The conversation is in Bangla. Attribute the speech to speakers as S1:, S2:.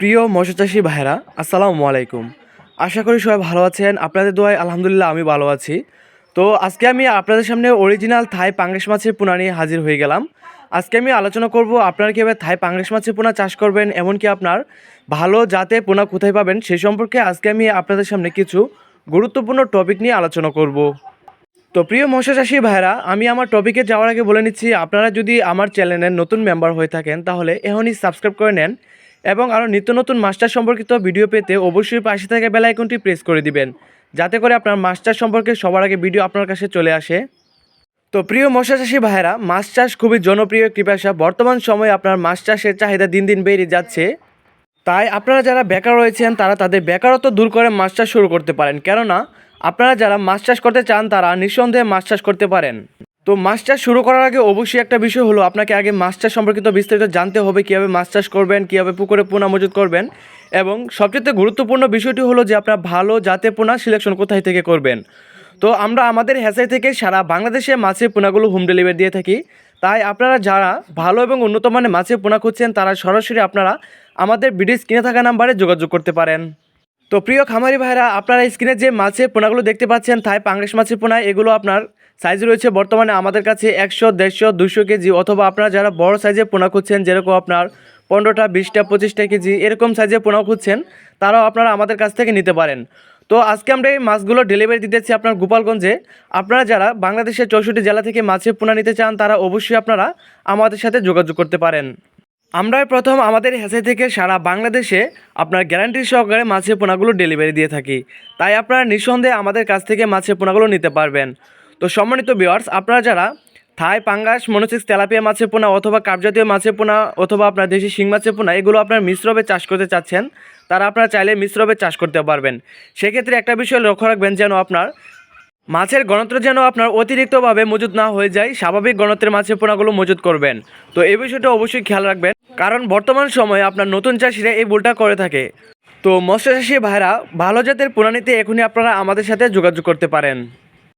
S1: প্রিয় মৎস্যচাষী ভাইরা আসসালামু আলাইকুম। আশা করি সবাই ভালো আছেন। আপনাদের দোয়ায় আলহামদুলিল্লাহ আমি ভালো আছি। তো আজকে আমি আপনাদের সামনে অরিজিনাল থাই পাঙ্গাস মাছের পোনা নিয়ে হাজির হয়ে গেলাম। আজকে আমি আলোচনা করব আপনারা কীভাবে থাই পাঙ্গাস মাছের পোনা চাষ করবেন, এমনকি আপনার ভালো জাতে পোনা কোথায় পাবেন সেই সম্পর্কে আজকে আমি আপনাদের সামনে কিছু গুরুত্বপূর্ণ টপিক নিয়ে আলোচনা করব। তো প্রিয় মৎস্যচাষী ভাইরা আমি আমার টপিকে যাওয়ার আগে বলে নিচ্ছি, আপনারা যদি আমার চ্যানেলের নতুন মেম্বার হয়ে থাকেন, তাহলে এখনই সাবস্ক্রাইব করে নেন। এবং আরও নিত্য নতুন মাস্টার সম্পর্কিত ভিডিও পেতে অবশ্যই পাশে থাকা বেল আইকনটি প্রেস করে দিবেন, যাতে করে আপনার মাস্টার সম্পর্কে সবার আগে ভিডিও আপনার কাছে চলে আসে। তো প্রিয় মৎস্যচাষী ভাইরা মাছ চাষ খুবই জনপ্রিয় একটি পেশা। বর্তমান সময়ে আপনার মাছ চাষের চাহিদা দিন দিন বেড়ে যাচ্ছে। তাই আপনারা যারা বেকার রয়েছেন, তারা তাদের বেকারত্ব দূর করে মাছ চাষ শুরু করতে পারেন। কেননা, আপনারা যারা মাছ চাষ করতে চান, তারা নিঃসন্দেহে মাছ চাষ করতে পারেন। তো মাছ চাষ শুরু করার আগে অবশ্যই একটা বিষয় হলো, আপনাকে আগে মাছ চাষ সম্পর্কিত বিস্তারিত জানতে হবে, কীভাবে মাছ চাষ করবেন, কীভাবে পুকুরে পোনা মজুত করবেন। এবং সবচেয়ে গুরুত্বপূর্ণ বিষয়টি হলো যে, আপনার ভালো জাতের পোনা সিলেকশন কোথায় থেকে করবেন। তো আমরা আমাদের হ্যাচারি থেকে সারা বাংলাদেশে মাছের পোনাগুলো হোম ডেলিভারি দিয়ে থাকি। তাই আপনারা যারা ভালো এবং উন্নত মানের মাছের পোনা খুঁজছেন, তারা সরাসরি আপনারা আমাদের বিডিও স্ক্রিনে থাকা নাম্বারে যোগাযোগ করতে পারেন। তো প্রিয় খামারি ভাইরা আপনারা স্ক্রিনে যে মাছের পোনাগুলো দেখতে পাচ্ছেন তাই পাঙ্গাস মাছের পোনা, এগুলো আপনার সাইজ রয়েছে বর্তমানে আমাদের কাছে একশো, দেড়শো দুশো কেজি অথবা আপনারা যারা বড় সাইজের পোনা খুঁজছেন, যেরকম আপনার পনেরোটা, বিশটা, পঁচিশটা কেজি, এরকম সাইজে পোনা খুঁজছেন, তারাও আপনারা আমাদের কাছ থেকে নিতে পারেন। তো আজকে আমরা এই মাছগুলো ডেলিভারি দিতেছি আপনার গোপালগঞ্জে। আপনারা যারা বাংলাদেশের চৌষট্টি জেলা থেকে মাছের পোনা নিতে চান, তারা অবশ্যই আপনারা আমাদের সাথে যোগাযোগ করতে পারেন। আমরা প্রথম আমাদের হেসে থেকে সারা বাংলাদেশে আপনার গ্যারান্টি সহকারে মাছের পোনাগুলো ডেলিভারি দিয়ে থাকি। তাই আপনারা নিঃসন্দেহে আমাদের কাছ থেকে মাছের পোনাগুলো নিতে পারবেন। তো সম্মানিত ভিওয়ার্স আপনারা যারা থাই, পাঙ্গাস, মনোসিক্স, তেলাপিয়া মাছের পোনা অথবা কাপজাতীয় মাছের পোনা অথবা আপনার দেশি শিং মাছের পোনা, এগুলো আপনার মিশ্রবে চাষ করতে চাচ্ছেন, তারা আপনারা চাইলে মিশ্রবে চাষ করতে পারবেন। সেক্ষেত্রে একটা বিষয় লক্ষ্য রাখবেন যেন আপনার মাছের গণত্র যেন আপনার অতিরিক্তভাবে মজুদ না হয়ে যায়, স্বাভাবিক গণত্রের মাছের পোনাগুলো মজুদ করবেন। তো এই বিষয়টা অবশ্যই খেয়াল রাখবেন, কারণ বর্তমান সময়ে আপনার নতুন চাষিরা এই ভুলটা করে থাকে। তো মৎস্য চাষী ভাইরা ভালো জাতের পোনা নিতে এখনই আপনারা আমাদের সাথে যোগাযোগ করতে পারেন।